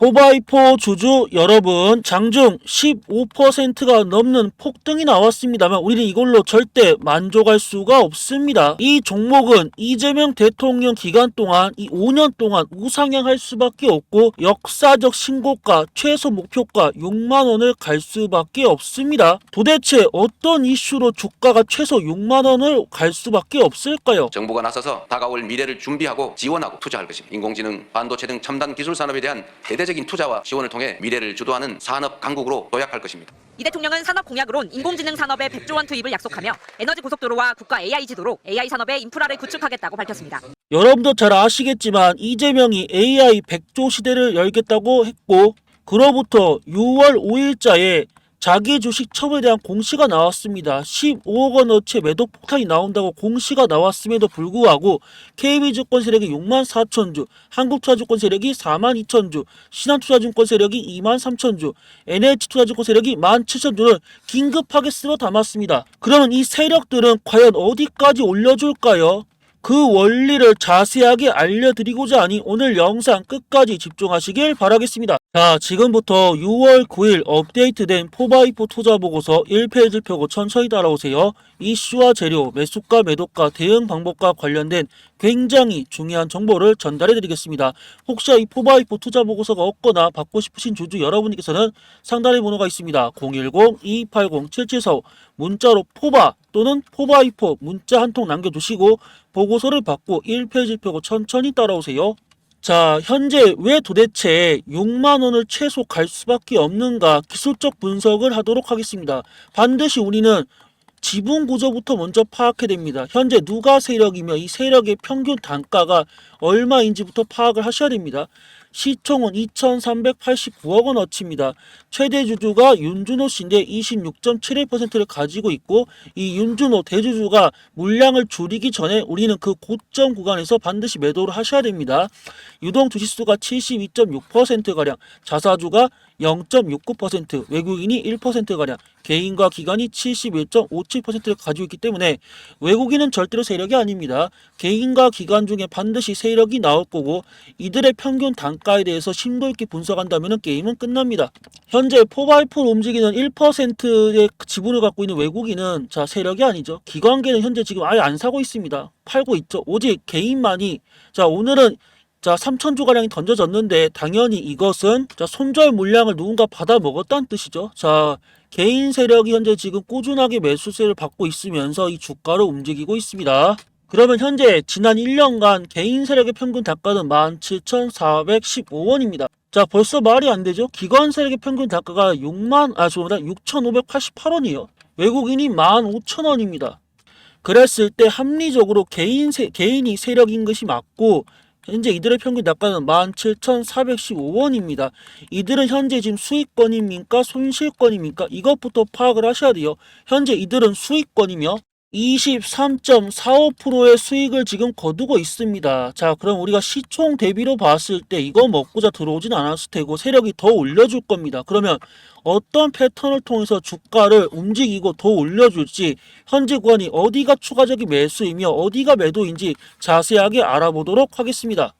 포바이포 주주 여러분 장중 15%가 넘는 폭등이 나왔습니다만 우리는 이걸로 절대 만족할 수가 없습니다. 이 종목은 이재명 대통령 기간 동안 이 5년 동안 우상향할 수밖에 없고 역사적 신고가 최소 목표가 6만 원을 갈 수밖에 없습니다. 도대체 어떤 이슈로 주가가 최소 6만 원을 갈 수밖에 없을까요? 정부가 나서서 다가올 미래를 준비하고 지원하고 투자할 것입니다. 인공지능, 반도체 등 첨단 기술 산업에 대한 대대 적인 투자와 지원을 통해 미래를 주도하는 산업 강국으로 도약할 것입니다. 이 대통령은 산업 공약으론 인공지능 산업에 100조 원 투입을 약속하며 에너지 고속도로와 국가 AI 지도로 AI 산업의 인프라를 구축하겠다고 밝혔습니다. 여러분도 잘 아시겠지만 이재명이 AI 100조 시대를 열겠다고 했고 그로부터 6월 5일자에 자기 주식 처분에 대한 공시가 나왔습니다. 15억 원어치 매도 폭탄이 나온다고 공시가 나왔음에도 불구하고 KB증권 세력이 6만 4천 주, 한국투자증권 세력이 4만 2천 주, 신한투자증권 세력이 2만 3천 주, NH투자증권 세력이 1만 7천 주를 긴급하게 쓸어 담았습니다. 그러면 이 세력들은 과연 어디까지 올려줄까요? 그 원리를 자세하게 알려드리고자 하니 오늘 영상 끝까지 집중하시길 바라겠습니다. 자, 지금부터 6월 9일 업데이트된 포바이포 투자 보고서 1페이지를 펴고 천천히 따라오세요. 이슈와 재료, 매수가, 매도가, 대응 방법과 관련된 굉장히 중요한 정보를 전달해 드리겠습니다. 혹시 이 포바이포 투자 보고서가 없거나 받고 싶으신 주주 여러분께서는 상단에 번호가 있습니다. 010-2280-7745 문자로 포바 또는 포바이포 문자 한 통 남겨두시고 보고서를 받고 1페이지 펴고 천천히 따라오세요. 자, 현재 왜 도대체 6만 원을 최소 갈 수밖에 없는가 기술적 분석을 하도록 하겠습니다. 반드시 우리는 지분 구조부터 먼저 파악해야 됩니다. 현재 누가 세력이며 이 세력의 평균 단가가 얼마인지부터 파악을 하셔야 됩니다. 시총은 2,389억 원어치입니다. 최대 주주가 윤준호 씨인데 26.71%를 가지고 있고 이 윤준호 대주주가 물량을 줄이기 전에 우리는 그 고점 구간에서 반드시 매도를 하셔야 됩니다. 유동 주식수가 72.6%가량, 자사주가 0.69%, 외국인이 1%가량, 개인과 기관이 71.57%를 가지고 있기 때문에 외국인은 절대로 세력이 아닙니다. 개인과 기관 중에 반드시 세력이 나올 거고 이들의 평균 단가에 대해서 심도 있게 분석한다면 게임은 끝납니다. 현재 포바이포를 움직이는 1%의 지분을 갖고 있는 외국인은 자 세력이 아니죠. 기관계는 현재 지금 아예 안 사고 있습니다. 팔고 있죠. 오직 개인만이 자 오늘은 자 3천조 가량이 던져졌는데 당연히 이것은 자 손절 물량을 누군가 받아 먹었다는 뜻이죠. 자 개인 세력이 현재 지금 꾸준하게 매수세를 받고 있으면서 이 주가를 움직이고 있습니다. 그러면 현재 지난 1년간 개인 세력의 평균 단가는 17,415원입니다. 자, 벌써 말이 안 되죠? 기관 세력의 평균 단가가 6만, 아, 죄송합니다. 6,588원이요. 외국인이 15,000원입니다. 그랬을 때 합리적으로 개인 세, 개인이 세력인 것이 맞고, 현재 이들의 평균 단가는 17,415원입니다. 이들은 현재 지금 수익권입니까? 손실권입니까? 이것부터 파악을 하셔야 돼요. 현재 이들은 수익권이며 23.45%의 수익을 지금 거두고 있습니다. 자, 그럼 우리가 시총 대비로 봤을 때 이거 먹고자 들어오진 않았을 테고 세력이 더 올려줄 겁니다. 그러면 어떤 패턴을 통해서 주가를 움직이고 더 올려줄지 현재 구간이 어디가 추가적인 매수이며 어디가 매도인지 자세하게 알아보도록 하겠습니다.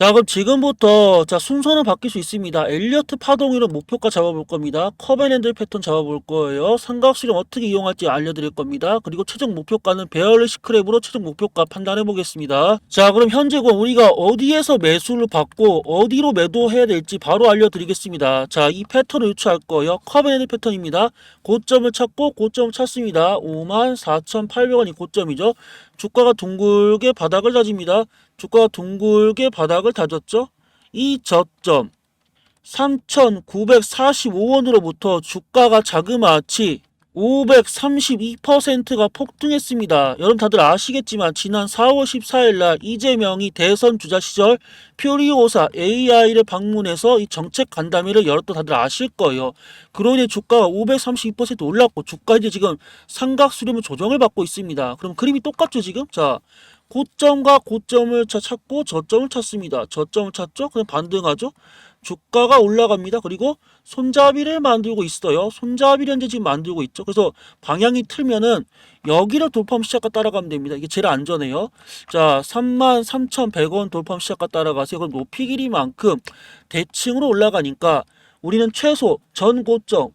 자 그럼 지금부터 자 순서는 바뀔 수 있습니다. 엘리어트 파동이로 목표가 잡아볼 겁니다. 커벤핸들 패턴 잡아볼 거예요. 삼각수령 어떻게 이용할지 알려드릴 겁니다. 그리고 최종 목표가는 베어리 시 크랩으로 최종 목표가 판단해 보겠습니다. 자 그럼 현재 그 우리가 어디에서 매수를 받고 어디로 매도해야 될지 바로 알려드리겠습니다. 자 이 패턴을 유추할 거예요. 커벤핸들 패턴입니다. 고점을 찾고 고점을 찾습니다. 54,800원이 고점이죠. 주가가 둥글게 바닥을 다집니다. 주가가 둥글게 바닥을 다졌죠. 이 저점 3,945원으로부터 주가가 자그마치 532%가 폭등했습니다. 여러분 다들 아시겠지만 지난 4월 14일 날 이재명이 대선 주자 시절 퓨리오사 AI를 방문해서 이 정책 간담회를 열었던 다들 아실 거예요. 그로 인해 주가가 532% 올랐고 주가 이제 지금 삼각 수렴을 조정을 받고 있습니다. 그럼 그림이 똑같죠 지금? 자 고점과 고점을 차- 찾고 저점을 찾습니다. 저점을 찾죠? 그럼 반등하죠? 주가가 올라갑니다. 그리고 손잡이를 만들고 있어요. 손잡이를 현재 지금 만들고 있죠. 그래서 방향이 틀면은 여기를 돌파하면 시작과 따라가면 됩니다. 이게 제일 안전해요. 자, 33,100원 돌파하면 시작과 따라가세요. 그럼 높이 길이만큼 대칭으로 올라가니까 우리는 최소 전 고점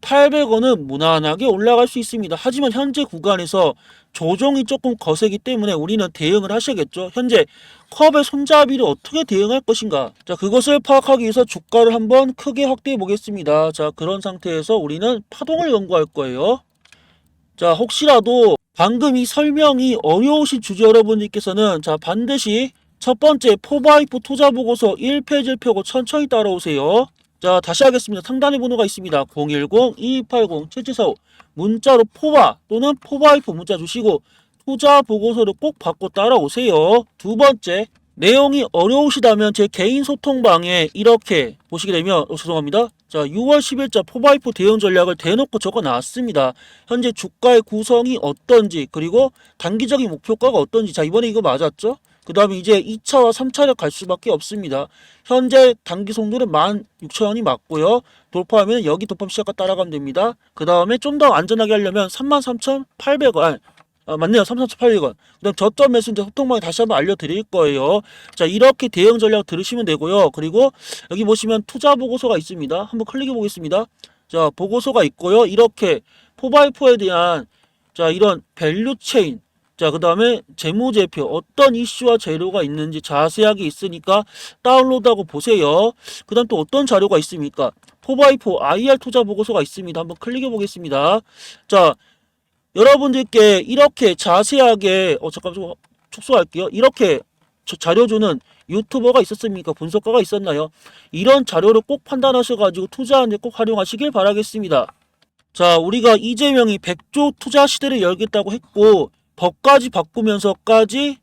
54,800원은 무난하게 올라갈 수 있습니다. 하지만 현재 구간에서 조정이 조금 거세기 때문에 우리는 대응을 하셔야겠죠. 현재 컵의 손잡이를 어떻게 대응할 것인가. 자, 그것을 파악하기 위해서 주가를 한번 크게 확대해 보겠습니다. 자, 그런 상태에서 우리는 파동을 연구할 거예요. 자, 혹시라도 방금 이 설명이 어려우신 주주 여러분들께서는 자, 반드시 첫 번째 포바이프 투자 보고서 1페이지를 펴고 천천히 따라오세요. 자, 다시 하겠습니다. 상단에 번호가 있습니다. 010-2280-7745 문자로 포바 또는 포바이프 문자 주시고 투자 보고서를 꼭 받고 따라오세요. 두 번째, 내용이 어려우시다면 제 개인 소통방에 이렇게 보시게 되면 어, 죄송합니다. 자, 6월 10일자 포바이프 대응 전략을 대놓고 적어 놨습니다. 현재 주가의 구성이 어떤지 그리고 단기적인 목표가가 어떤지 자 이번에 이거 맞았죠? 그 다음에 이제 2차와 3차를 갈 수밖에 없습니다. 현재 단기 송도는 16,000원이 맞고요. 돌파하면 여기 돌파 시작과 따라가면 됩니다. 그 다음에 좀 더 안전하게 하려면 33,800원 아, 맞네요. 33,800원. 그 다음 저점 매수 이제 소통방에 다시 한번 알려드릴 거예요. 자, 이렇게 대응 전략 들으시면 되고요. 그리고 여기 보시면 투자 보고서가 있습니다. 한번 클릭해 보겠습니다. 자, 보고서가 있고요. 이렇게 포바이포에 대한 자, 이런 밸류 체인 자, 그 다음에 재무제표, 어떤 이슈와 재료가 있는지 자세하게 있으니까 다운로드하고 보세요. 그 다음 또 어떤 자료가 있습니까? 포바이포 IR 투자 보고서가 있습니다. 한번 클릭해 보겠습니다. 자, 여러분들께 이렇게 자세하게, 어, 잠깐 좀 축소할게요. 이렇게 저- 자료 주는 유튜버가 있었습니까? 분석가가 있었나요? 이런 자료를 꼭 판단하셔가지고 투자하는데 꼭 활용하시길 바라겠습니다. 자, 우리가 이재명이 100조 투자 시대를 열겠다고 했고, 법까지 바꾸면서까지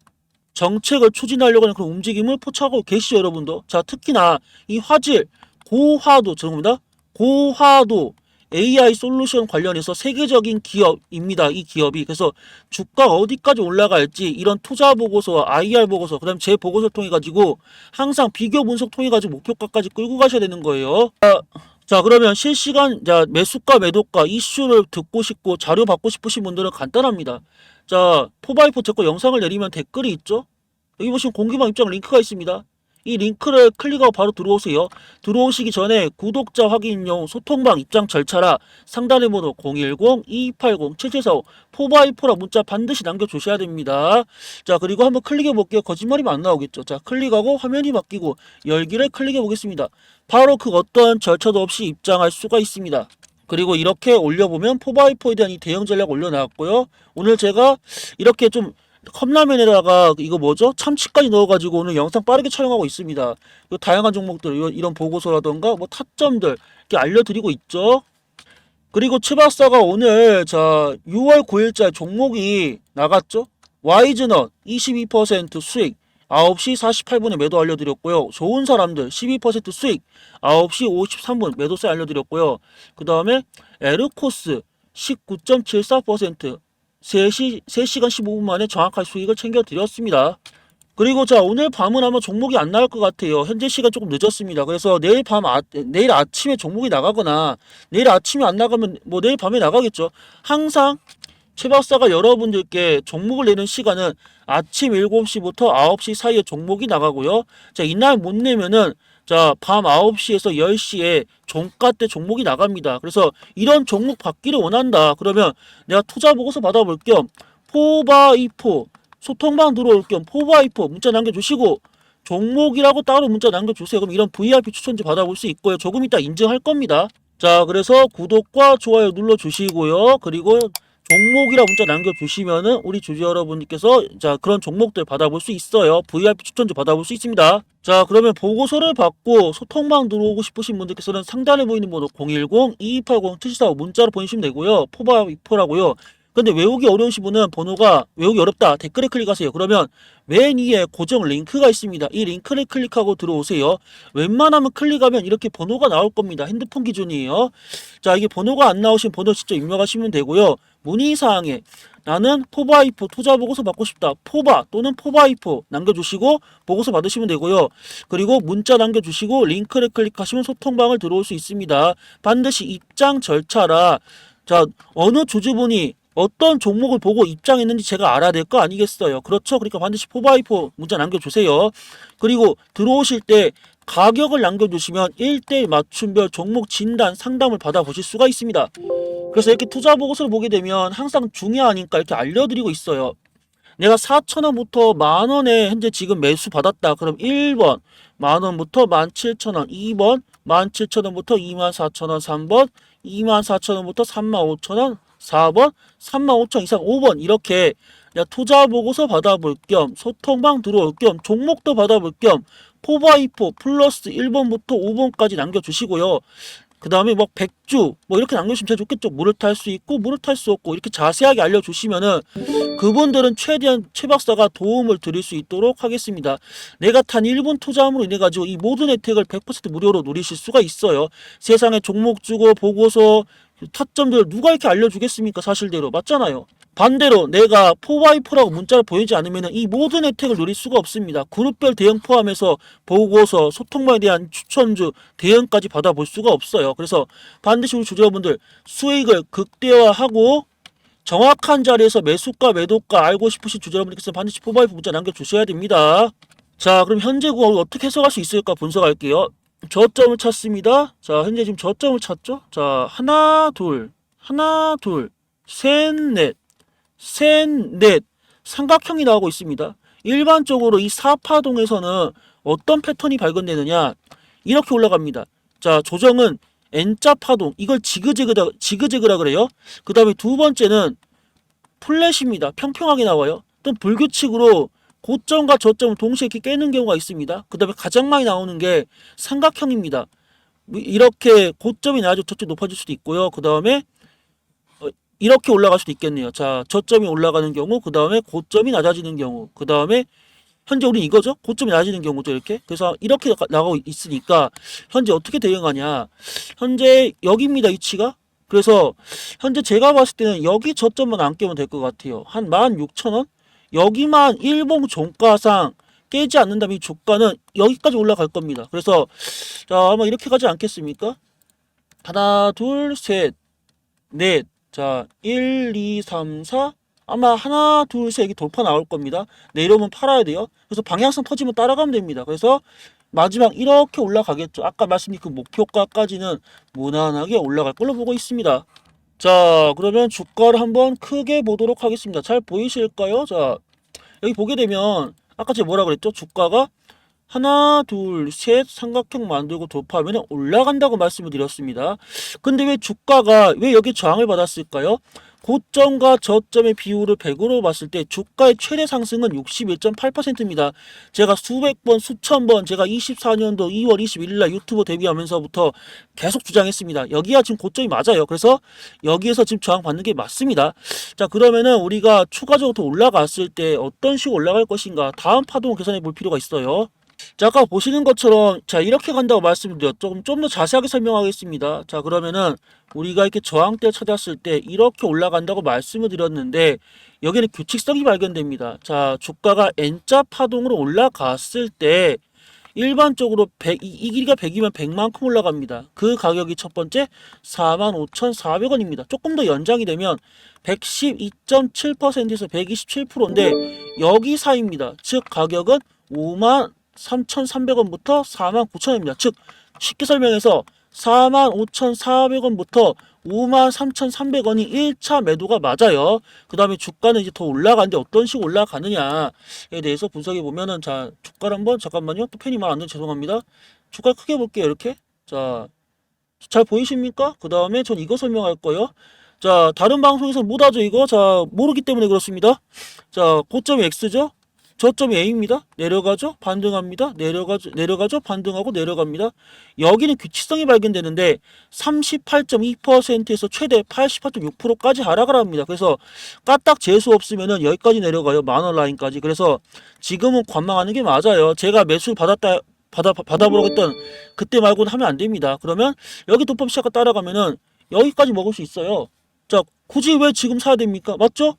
정책을 추진하려고 하는 그런 움직임을 포착하고 계시죠, 여러분도. 자, 특히나 이 화질, 고화도, 죄송합니다. 고화도 AI 솔루션 관련해서 세계적인 기업입니다. 이 기업이. 그래서 주가가 어디까지 올라갈지 이런 투자 보고서와 IR 보고서, 그 다음 제 보고서 통해 가지고 항상 비교 분석 통해 가지고 목표가까지 끌고 가셔야 되는 거예요. 자, 자 그러면 실시간 자 매수가 매도가 이슈를 듣고 싶고 자료 받고 싶으신 분들은 간단합니다. 자 포바이포 제거 영상을 내리면 댓글이 있죠. 여기 보시면 공개방 입장 링크가 있습니다. 이 링크를 클릭하고 바로 들어오세요. 들어오시기 전에 구독자 확인용 소통방 입장 절차라 상단의 번호 010-2280-7745 포바이포라 문자 반드시 남겨주셔야 됩니다. 자 그리고 한번 클릭해 볼게요. 거짓말이면 안 나오겠죠. 자 클릭하고 화면이 바뀌고 열기를 클릭해 보겠습니다. 바로 그 어떠한 절차도 없이 입장할 수가 있습니다. 그리고 이렇게 올려보면 포바이포에 대한 이 대응 전략 올려놨고요. 오늘 제가 이렇게 좀 컵라면에다가 이거 뭐죠? 참치까지 넣어가지고 오늘 영상 빠르게 촬영하고 있습니다. 이 다양한 종목들 이런, 이런 보고서라던가 뭐 타점들 이렇게 알려드리고 있죠. 그리고 치바사가 오늘 자 6월 9일자 종목이 나갔죠. 와이즈넛 22% 수익 9시 48분에 매도 알려드렸고요. 좋은 사람들 12% 수익 9시 53분 매도세 알려드렸고요. 그 다음에 에르코스 19.74% 3시, 3시간 15분 만에 정확한 수익을 챙겨드렸습니다. 그리고 자 오늘 밤은 아마 종목이 안 나올 것 같아요. 현재 시간 조금 늦었습니다. 그래서 내일 밤 아, 내일 아침에 종목이 나가거나 내일 아침에 안 나가면 뭐 내일 밤에 나가겠죠. 항상 최 박사가 여러분들께 종목을 내는 시간은 아침 7시부터 9시 사이에 종목이 나가고요. 자, 이날 못 내면은 자, 밤 9시에서 10시에 종가 때 종목이 나갑니다. 그래서 이런 종목 받기를 원한다. 그러면 내가 투자 보고서 받아볼 겸 포바이포 소통방 들어올 겸 포바이포 문자 남겨주시고 종목이라고 따로 문자 남겨주세요. 그럼 이런 VIP 추천지 받아볼 수 있고요. 조금 이따 인증할 겁니다. 자, 그래서 구독과 좋아요 눌러주시고요. 그리고 종목이라 문자 남겨주시면은 우리 주주 여러분께서 자 그런 종목들 받아볼 수 있어요. VIP 추천주 받아볼 수 있습니다. 자 그러면 보고서를 받고 소통방 들어오고 싶으신 분들께서는 상단에 보이는 번호 010-2280-7445 문자로 보내시면 되고요. 포바 이포라고요. 근데 외우기 어려우신 분은 번호가 외우기 어렵다 댓글에 클릭하세요. 그러면 맨 위에 고정 링크가 있습니다. 이 링크를 클릭하고 들어오세요. 웬만하면 클릭하면 이렇게 번호가 나올 겁니다. 핸드폰 기준이에요. 자 이게 번호가 안 나오신 번호 직접 입력하시면 되고요. 문의사항에 나는 포바이포 투자 보고서 받고 싶다. 포바 또는 포바이포 남겨주시고 보고서 받으시면 되고요. 그리고 문자 남겨주시고 링크를 클릭하시면 소통방을 들어올 수 있습니다. 반드시 입장 절차라 자 어느 주주분이 어떤 종목을 보고 입장했는지 제가 알아야 될 거 아니겠어요. 그렇죠. 그러니까 반드시 포바이포 문자 남겨주세요. 그리고 들어오실 때 가격을 남겨주시면 1대1 맞춤별 종목 진단 상담을 받아보실 수가 있습니다. 그래서 이렇게 투자 보고서를 보게 되면 항상 중요하니까 이렇게 알려드리고 있어요. 내가 4천원부터 만원에 현재 지금 매수 받았다. 그럼 1번 만원부터 17,000원, 2번 17,000원부터 24,000원, 3번 24,000원부터 35,000원, 4번 35,000원 이상 5번 이렇게 투자 보고서 받아볼 겸 소통방 들어올 겸 종목도 받아볼 겸 포바이포 플러스 1번부터 5번까지 남겨주시고요. 그 다음에 뭐 백주 뭐 이렇게 남겨주시면 좋겠죠. 물을 탈 수 있고 물을 탈 수 없고 이렇게 자세하게 알려주시면은 그분들은 최대한 최 박사가 도움을 드릴 수 있도록 하겠습니다. 내가 탄 1분 투자함으로 인해 가지고 이 모든 혜택을 100% 무료로 누리실 수가 있어요. 세상에 종목 주고 보고서 타점들 누가 이렇게 알려주겠습니까? 사실대로 맞잖아요. 반대로 내가 포바이포라고 문자를 보이지 않으면 이 모든 혜택을 누릴 수가 없습니다. 그룹별 대응 포함해서 보고서, 소통방에 대한 추천주, 대응까지 받아볼 수가 없어요. 그래서 반드시 우리 주주여러분들 수익을 극대화하고 정확한 자리에서 매수가, 매도가 알고 싶으신 주주여러분들께서 반드시 포바이포 문자 남겨주셔야 됩니다. 자, 그럼 현재 구간을 어떻게 해석할 수 있을까 분석할게요. 저점을 찾습니다. 자, 현재 지금 저점을 찾죠? 자, 하나, 둘, 하나, 둘, 셋, 넷, 셋, 넷. 삼각형이 나오고 있습니다. 일반적으로 이 사파동에서는 어떤 패턴이 발견되느냐? 이렇게 올라갑니다. 자, 조정은 N자 파동. 이걸 지그재그다, 지그재그라 그래요. 그 다음에 두 번째는 플랫입니다. 평평하게 나와요. 또 불규칙으로 고점과 저점을 동시에 이렇게 깨는 경우가 있습니다. 그 다음에 가장 많이 나오는 게 삼각형입니다. 뭐 이렇게 고점이 낮아져 저점이 높아질 수도 있고요. 그 다음에 어, 이렇게 올라갈 수도 있겠네요. 자, 저점이 올라가는 경우, 그 다음에 고점이 낮아지는 경우, 그 다음에 현재 우리 이거죠? 고점이 낮아지는 경우죠, 이렇게. 그래서 이렇게 가- 나가고 있으니까 현재 어떻게 대응하냐? 현재 여기입니다, 위치가. 그래서 현재 제가 봤을 때는 여기 저점만 안 깨면 될 것 같아요. 한 16,000원? 여기만 일봉 종가상 깨지 않는다면 이 주가는 여기까지 올라갈 겁니다. 그래서 자 아마 이렇게 가지 않겠습니까? 하나, 둘, 셋, 넷. 자, 1, 2, 3, 4. 아마 하나, 둘, 셋, 이게 돌파 나올 겁니다. 내려오면 팔아야 돼요. 그래서 방향성 터지면 따라가면 됩니다. 그래서 마지막 이렇게 올라가겠죠. 아까 말씀드린 그 목표가까지는 무난하게 올라갈 걸로 보고 있습니다. 자, 그러면 주가를 한번 크게 보도록 하겠습니다. 잘 보이실까요? 자, 여기 보게 되면 아까 제가 뭐라 그랬죠? 주가가 하나, 둘, 셋 삼각형 만들고 돌파하면 올라간다고 말씀을 드렸습니다. 근데 왜 주가가 왜 여기 저항을 받았을까요? 고점과 저점의 비율을 100으로 봤을 때 주가의 최대 상승은 61.8%입니다. 제가 수백 번, 수천 번 제가 24년도 2월 21일 날 유튜브 데뷔하면서부터 계속 주장했습니다. 여기가 지금 고점이 맞아요. 그래서 여기에서 지금 저항 받는 게 맞습니다. 자, 그러면은 우리가 추가적으로 더 올라갔을 때 어떤 식으로 올라갈 것인가 다음 파동을 계산해 볼 필요가 있어요. 자, 아까 보시는 것처럼 자, 이렇게 간다고 말씀드렸죠. 좀 더 자세하게 설명하겠습니다. 자, 그러면은 우리가 이렇게 저항대 찾았을 때 이렇게 올라간다고 말씀을 드렸는데 여기는 규칙성이 발견됩니다. 자, 주가가 N자 파동으로 올라갔을 때 일반적으로 100, 이, 이 길이가 100이면 100만큼 올라갑니다. 그 가격이 첫 번째 45,400원입니다. 조금 더 연장이 되면 112.7%에서 127%인데 여기 사이입니다. 즉 가격은 5만 3,300원부터 4만 9천원입니다. 즉 쉽게 설명해서 4만 5,400원부터 5만 3,300원이 1차 매도가 맞아요. 그 다음에 주가는 이제 더 올라가는데 어떤 식으로 올라가느냐에 대해서 분석해 보면은 자 주가를 한번 잠깐만요. 또 펜이 말안 되면 죄송합니다. 주가 크게 볼게요. 이렇게 자 잘 보이십니까? 그 다음에 전 이거 설명할 거예요. 자 다른 방송에서 못 하죠 이거 자 모르기 때문에 그렇습니다. 자 고점이 X죠. 저점이 A입니다. 내려가죠. 반등합니다. 내려가죠. 내려가죠. 반등하고 내려갑니다. 여기는 규칙성이 발견되는데 38.2%에서 최대 88.6%까지 하락을 합니다. 그래서 까딱 재수 없으면은 여기까지 내려가요. 만원 라인까지. 그래서 지금은 관망하는 게 맞아요. 제가 매수 받았다 받아 받아보라고 했던 그때 말고는 하면 안 됩니다. 그러면 여기 도법 시작과 따라가면은 여기까지 먹을 수 있어요. 자, 굳이 왜 지금 사야 됩니까? 맞죠?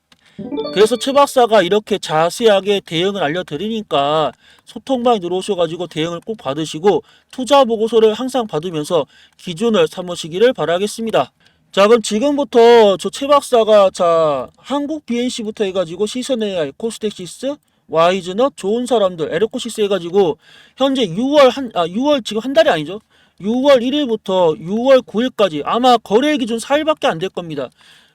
그래서 최 박사가 이렇게 자세하게 대응을 알려드리니까 소통방에 들어오셔가지고 대응을 꼭 받으시고 투자 보고서를 항상 받으면서 기준을 삼으시기를 바라겠습니다. 자 그럼 지금부터 저 최 박사가 자 한국 BNC부터 해가지고 시선 AI, 코스텍시스, 와이즈넛, 좋은 사람들, 에르코시스 해가지고 현재 6월 한 아 6월 지금 한 달이 아니죠. 6월 1일부터 6월 9일까지 아마 거래 기준 4일밖에 안 될 겁니다.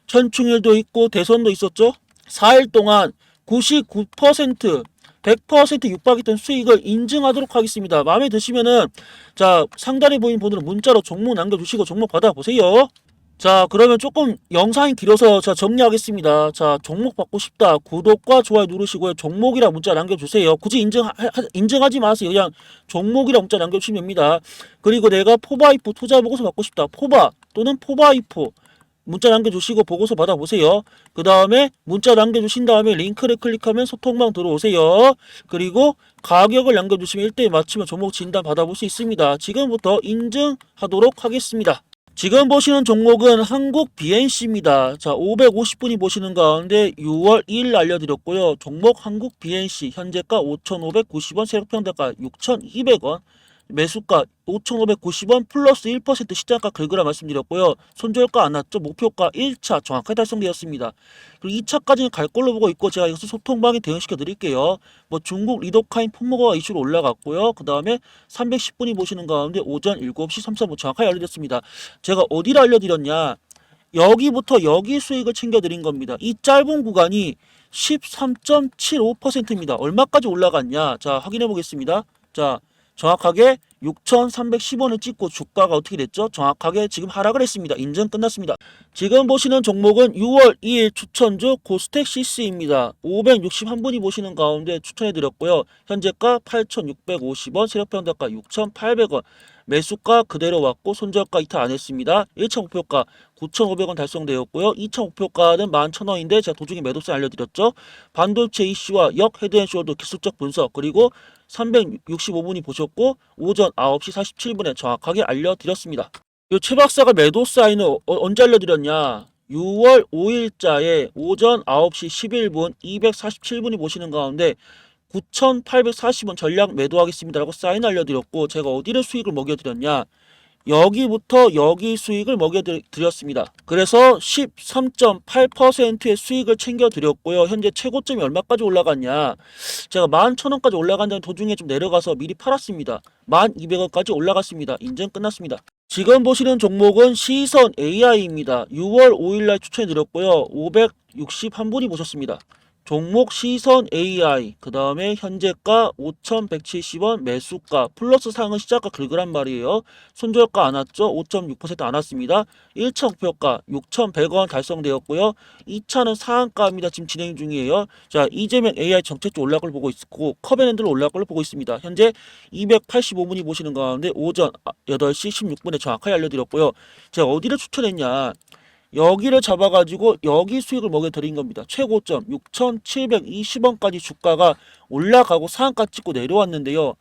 천충일도 있고 대선도 있었죠. 4일 동안 99% 100% 육박했던 수익을 인증하도록 하겠습니다. 마음에 드시면은 자 상단에 보이는 번호로 문자로 종목 남겨주시고 종목 받아보세요. 자 그러면 조금 영상이 길어서 자 정리하겠습니다. 자 종목 받고 싶다 구독과 좋아요 누르시고요 종목이라 문자 남겨주세요. 굳이 인증 인증하지 마세요. 그냥 종목이라 문자 남겨주시면 됩니다. 그리고 내가 포바이프 투자 보고서 받고 싶다 포바 또는 포바이프 문자 남겨주시고 보고서 받아보세요. 그 다음에 문자 남겨주신 다음에 링크를 클릭하면 소통방 들어오세요. 그리고 가격을 남겨주시면 1대1 맞추면 종목 진단 받아볼 수 있습니다. 지금부터 인증하도록 하겠습니다. 지금 보시는 종목은 한국 BNC입니다. 자, 550분이 보시는 가운데 6월 2일 알려드렸고요. 종목 한국 BNC 현재가 5,590원, 세력평대가 6,200원, 매수가 5,590원 플러스 1% 시장가 긁으라 말씀드렸고요. 손절가 안 났죠. 목표가 1차 정확하게 달성되었습니다. 그리고 2차까지는 갈 걸로 보고 있고 제가 이것을 소통방에 대응시켜 드릴게요. 뭐 중국 리도카인 품목가 이슈로 올라갔고요. 그 다음에 310분이 보시는 가운데 오전 7시 33분 정확하게 알려드렸습니다. 제가 어디를 알려드렸냐? 여기부터 여기 수익을 챙겨드린 겁니다. 이 짧은 구간이 13.75%입니다. 얼마까지 올라갔냐? 자, 확인해 보겠습니다. 자, 정확하게 6,310원을 찍고 주가가 어떻게 됐죠? 정확하게 지금 하락을 했습니다. 인증 끝났습니다. 지금 보시는 종목은 6월 2일 추천주 고스텍시스입니다. 561분이 보시는 가운데 추천해드렸고요. 현재가 8,650원, 세력평대가 6,800원, 매수가 그대로 왔고 손절가 이탈 안 했습니다. 1차 목표가 9,500원 달성되었고요. 2차 목표가는 11,000원인데 제가 도중에 매도세 알려드렸죠. 반도체 이슈와 역 헤드앤숄더 기술적 분석 그리고 365분이 보셨고 오전 9시 47분에 정확하게 알려드렸습니다. 이최 박사가 매도 사인을 어- 언제 알려드렸냐? 6월 5일자에 오전 9시 11분 247분이 보시는 가운데 9,840원 전량 매도하겠습니다라고 사인 알려드렸고 제가 어디를 수익을 먹여드렸냐? 여기부터 여기 수익을 먹여드렸습니다. 그래서 13.8%의 수익을 챙겨드렸고요. 현재 최고점이 얼마까지 올라갔냐? 제가 11,000원까지 올라간 다음 도중에 좀 내려가서 미리 팔았습니다. 1,200원까지 올라갔습니다. 인증 끝났습니다. 지금 보시는 종목은 시선 AI입니다. 6월 5일날 추천해드렸고요. 561분이 보셨습니다. 종목 시선 AI 그 다음에 현재가 5,170원 매수가 플러스 상은 시작가 긁으란 말이에요. 손절가 안 왔죠? 5.6%안 왔습니다. 1차 목표가 6,100원 달성되었고요. 2차는 상한가입니다. 지금 진행 중이에요. 자 이재명 AI 정책주 올라갈 걸 보고 있고 커벤랜드를 올라갈 걸로 보고 있습니다. 현재 285분이 보시는 가운데 오전 8시 16분에 정확하게 알려드렸고요. 제가 어디를 추천했냐? 여기를 잡아가지고 여기 수익을 먹여드린 겁니다. 최고점 6,720원까지 주가가 올라가고 상한가 찍고 내려왔는데요.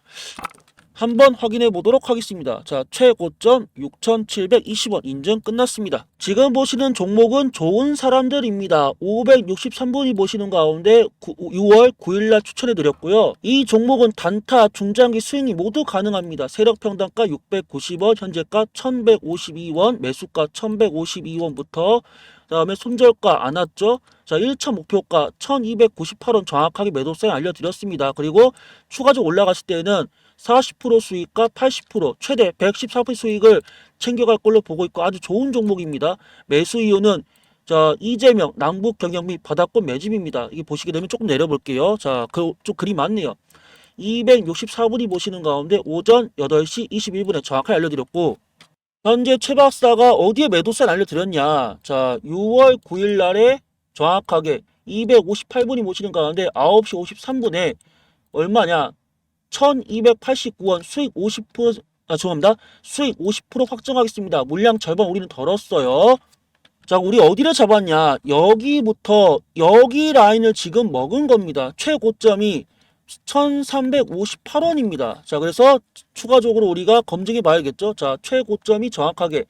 한번 확인해 보도록 하겠습니다. 자, 최고점 6,720원 인증 끝났습니다. 지금 보시는 종목은 좋은 사람들입니다. 563분이 보시는 가운데 6월 9일날 추천해 드렸고요. 이 종목은 단타, 중장기 수익이 모두 가능합니다. 세력 평단가 690원, 현재가 1,152원, 매수가 1,152원부터 그다음에 손절가 안 왔죠? 자, 1차 목표가 1,298원 정확하게 매도세 알려드렸습니다. 그리고 추가적으로 올라갔을 때는 40% 수익과 80% 최대 114% 수익을 챙겨갈 걸로 보고 있고 아주 좋은 종목입니다. 매수 이유는 자 이재명 남북 경영 및 바닥권 매집입니다. 이게 보시게 되면 조금 내려볼게요. 자그 좀 그림 맞네요. 264분이 보시는 가운데 오전 8시 21분에 정확하게 알려드렸고 현재 최 박사가 어디에 매도세 알려드렸냐 자 6월 9일 날에 정확하게 258분이 모시는 가운데 9시 53분에 얼마냐 1289원 수익 50% 아, 죄송합니다. 수익 50% 확정하겠습니다. 물량 절반 우리는 덜었어요. 자, 우리 어디를 잡았냐? 여기부터 여기 라인을 지금 먹은 겁니다. 최고점이 1358원입니다. 자, 그래서 추가적으로 우리가 검증해 봐야겠죠? 자, 최고점이 정확하게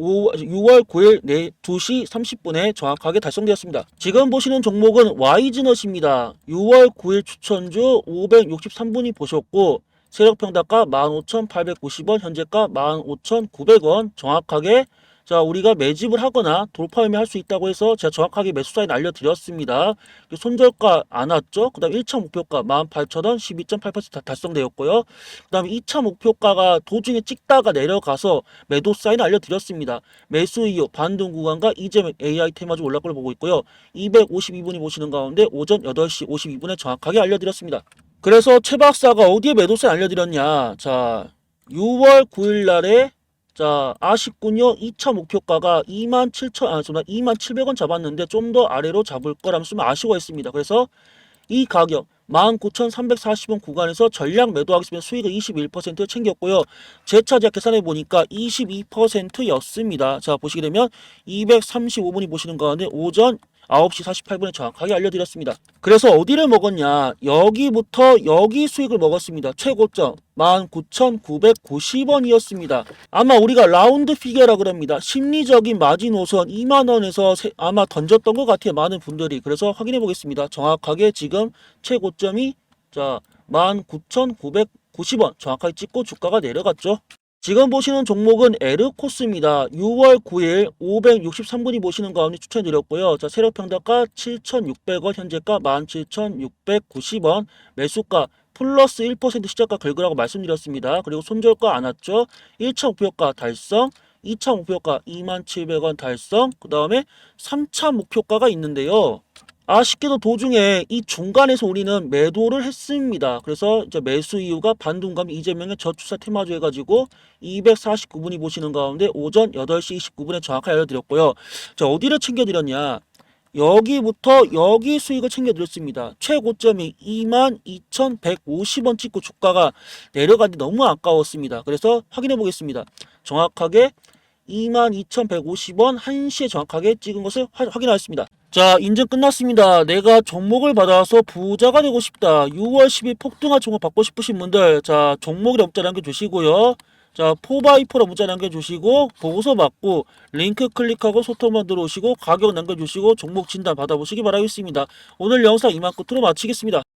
5, 6월 9일 네, 2시 30분에 정확하게 달성되었습니다. 지금 보시는 종목은 Y즈넛입니다. 6월 9일 추천주 563분이 보셨고 세력 평가가 15,890원, 현재가 15,900원 정확하게 자, 우리가 매집을 하거나 돌파 매매할 수 있다고 해서 제가 정확하게 매수 사인 알려드렸습니다. 그 손절가 안 왔죠? 그 다음 1차 목표가 18,000원 12.8% 달성되었고요. 그 다음에 2차 목표가가 도중에 찍다가 내려가서 매도 사인 알려드렸습니다. 매수 이후 반등 구간과 이재명 AI 테마주 올라걸 보고 있고요. 252분이 보시는 가운데 오전 8시 52분에 정확하게 알려드렸습니다. 그래서 최 박사가 어디에 매도 사인 알려드렸냐? 자, 6월 9일 날에 자, 아쉽군요. 2차 목표가가 2만 7천, 아, 2만 700원 잡았는데 좀 더 아래로 잡을 거라면 좀 아쉬워했습니다. 그래서 이 가격 19,340원 구간에서 전량 매도하겠습니다. 수익을 21% 챙겼고요. 재차 제가 계산해 보니까 22%였습니다. 자, 보시게 되면 235분이 보시는 가운데 오전 9시 48분에 정확하게 알려드렸습니다. 그래서 어디를 먹었냐? 여기부터 여기 수익을 먹었습니다. 최고점 19,990원이었습니다. 아마 우리가 라운드 피겨라 그럽니다. 심리적인 마지노선 2만원에서 아마 던졌던 것 같아요. 많은 분들이. 그래서 확인해 보겠습니다. 정확하게 지금 최고점이 자 19,990원 정확하게 찍고 주가가 내려갔죠. 지금 보시는 종목은 에르코스입니다. 6월 9일 563분이 보시는 가운데 추천드렸고요. 자, 세력 평가가 7,600원, 현재가 17,690원, 매수가 플러스 1% 시작가 걸그라고 말씀드렸습니다. 그리고 손절가 안 왔죠. 1차 목표가 달성, 2차 목표가 27,000원 달성, 그 다음에 3차 목표가가 있는데요. 아쉽게도 도중에 이 중간에서 우리는 매도를 했습니다. 그래서 이제 매수 이유가 반동감 이재명의 저투사 테마주 해가지고 249분이 보시는 가운데 오전 8시 29분에 정확하게 알려드렸고요. 자, 어디를 챙겨드렸냐? 여기부터 여기 수익을 챙겨드렸습니다. 최고점이 22,150원 찍고 주가가 내려가는데 너무 아까웠습니다. 그래서 확인해 보겠습니다. 정확하게 22,150원 1시에 정확하게 찍은 것을 화- 확인하였습니다. 자, 인증 끝났습니다. 내가 종목을 받아서 부자가 되고 싶다. 6월 10일 폭등한 종목 받고 싶으신 분들, 자, 종목이라 문자 남겨주시고요. 자, 포바이퍼로 문자 남겨주시고, 보고서 받고, 링크 클릭하고 소통만 들어오시고, 가격 남겨주시고, 종목 진단 받아보시기 바라겠습니다. 오늘 영상 이만 끝으로 마치겠습니다.